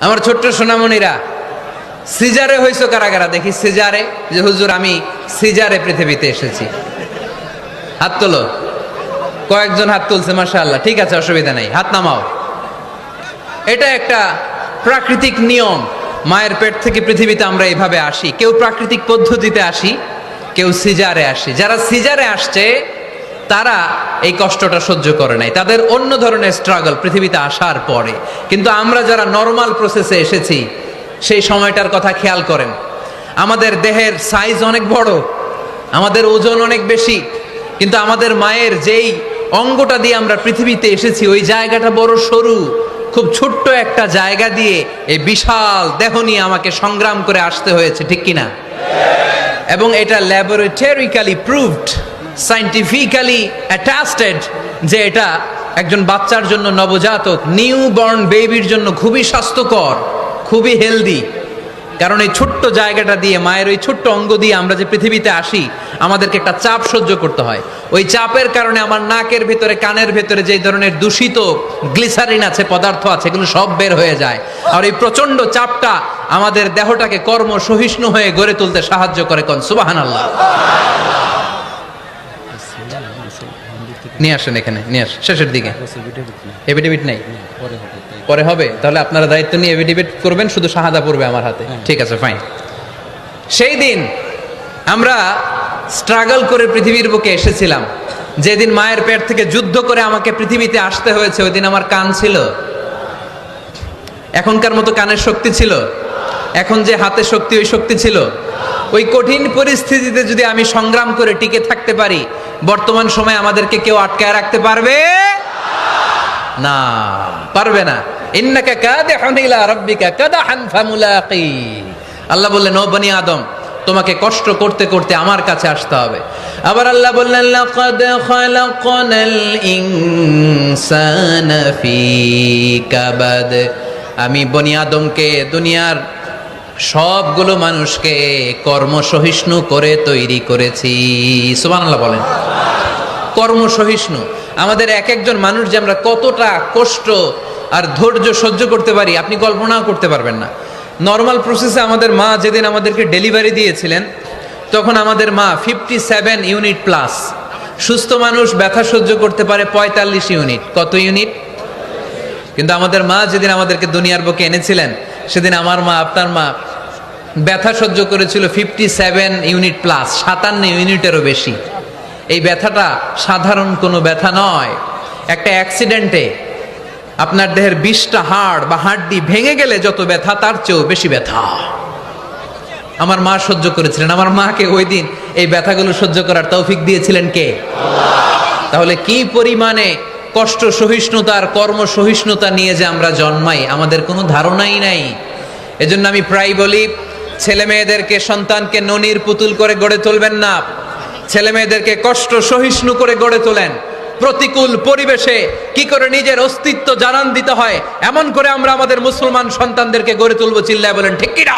আমার ছোট্ট সোনামণিরা, সিজারে হয়েছো কারা কারা দেখি সিজারে, যে হুজুর, আমি সিজারে পৃথিবীতে এসেছি। হাত তোলো। কয়েকজন হাত তুলছে মাসা ঠিক আছে, অসুবিধা নেই। হাত নামাও। এটা একটা প্রাকৃতিক নিয়ম। মায়ের পেট থেকে পৃথিবীতে আমরা এইভাবে আসি। কেউ প্রাকৃতিক পদ্ধতিতে আসি, কেউ সিজারে আসি। যারা সিজারে আসছে তারা এই কষ্টটা সহ্য করে নাই। তাদের অন্য ধরনের স্ট্রাগল পৃথিবীতে আসার পরে। কিন্তু আমরা যারা নর্মাল প্রসেসে এসেছি, সেই সময়টার কথা খেয়াল করেন। আমাদের দেহের সাইজ অনেক বড়, আমাদের ওজন অনেক বেশি, কিন্তু আমাদের মায়ের যেই অঙ্গটা দিয়ে আমরা পৃথিবীতে এসেছি, ওই জায়গাটা বড় সরু, খুব ছোট্ট একটা জায়গা দিয়ে এই বিশাল দেহ নিয়ে আমাকে সংগ্রাম করে আসতে হয়েছে, ঠিক কিনা? এবং এটা ল্যাবরেটরিক্যালি প্রুভড সাইন্টিফিক্যালি অ্যাটাস্টেড যে এটা একজন বাচ্চার জন্য নবজাতক নিউ বর্ন বেবির জন্য খুবই স্বাস্থ্যকর, খুবই হেলদি কারণ এই ছোট্ট জায়গাটা দিয়ে, মায়ের ওই ছোট্ট অঙ্গ দিয়ে আমরা যে পৃথিবীতে আসি, আমাদেরকে একটা চাপ সহ্য করতে হয়। ওই চাপের কারণে আমার নাকের ভেতরে, কানের ভেতরে যে ধরনের দূষিত গ্লিসারিন আছে, পদার্থ আছে, এগুলো সব বের হয়ে যায়। আর এই প্রচণ্ড চাপটা আমাদের দেহটাকে কর্ম সহিষ্ণু হয়ে গড়ে তুলতে সাহায্য করে কন। সুবাহান আল্লাহ নিয়ে আসেন এখানে নিয়ে আসেন। শেষের দিকে। এভিডেভিট নেই। পরে হবে তাহলে আপনারা দায়িত্ব নিয়ে এভিডেভিট করবেন শুধু শাহাদা পড়বে আমার হাতে। ঠিক আছে ফাইন সেই দিন আমরা স্ট্রাগল করে পৃথিবীর বুকে এসেছিলাম। যেদিন মায়ের পেট থেকে যুদ্ধ করে আমাকে পৃথিবীতে আসতে হয়েছে ওই দিন আমার কান ছিল। এখনকার মতো কানের শক্তি ছিল। এখন যে হাতে শক্তি, ওই শক্তি ছিল। ওই কঠিন পরিস্থিতিতে যদি আমি সংগ্রাম করে টিকে থাকতে পারি, বর্তমান সময়ে আমাদেরকে কেউ আটকায় রাখতে পারবে? না পারবে না। ইন্নাকা কাদিহুন ইলা রাব্বিকা কাদাহান ফামুলাকি। আল্লাহ বললেন, ও বনি আদম, তোমাকে কষ্ট করতে করতে আমার কাছে আসতে হবে। আবার আল্লাহ বললেন, লাকাদ খালাকনাল ইনসানা ফি কাবাদ। আমি বনি আদমকে দুনিয়ার সবগুলো মানুষকে কর্মসহিষ্ণু করে তৈরি করেছি। সুবহানাল্লাহ বলেন। কর্মসহিষ্ণু। আমাদের এক একজন মানুষ যে আমরা কতটা কষ্ট আর ধৈর্য সহ্য করতে পারি, আপনি কল্পনাও করতে পারবেন না। নর্মাল প্রসেসে আমাদের মা যেদিন আমাদেরকে ডেলিভারি দিয়েছিলেন, তখন আমাদের মা ফিফটি সেভেন ইউনিট প্লাস সুস্থ মানুষ ব্যথা সহ্য করতে পারে পঁয়তাল্লিশ ইউনিট কত ইউনিট কিন্তু আমাদের মা যেদিন আমাদেরকে দুনিয়ার বুকে এনেছিলেন সেদিন আমার মা, আপনার মা ব্যথা সহ্য করেছিল ফিফটি সেভেন ইউনিট প্লাস সাতান্ন ইউনিটেরও বেশি। এই ব্যথাটা সাধারণ কোনো ব্যথা নয়। একটা অ্যাক্সিডেন্টে আপনার দেহের বিশটা হাড় বা হাড্ডি ভেঙে গেলে যত ব্যথা, তার চেয়েও বেশি ব্যথা। আমার মা সহ্য করেছিলেন। আমার মাকে ওই দিন এই ব্যথাগুলো সহ্য করার তৌফিক দিয়েছিলেন কে? তাহলে কি পরিমাণে কষ্ট সহিষ্ণুতা আর কর্ম সহিষ্ণুতা নিয়ে যে আমরা জন্মাই, আমাদের কোনো ধারণাই নাই। এজন্য আমি প্রায় বলি, ছেলে মেয়েদেরকে সন্তানকে ননির পুতুল করে গড়ে তুলবেন না। ছেলে মেয়েদেরকে কষ্ট সহিষ্ণু করে গড়ে তোলেন। প্রতিকূল পরিবেশে কি করে নিজের অস্তিত্ব জানান দিতে হয়, এমন করে আমরা আমাদের মুসলমান সন্তানদেরকে গড়ে তুলবো, চিল্লায় বলেন, ঠিক কিনা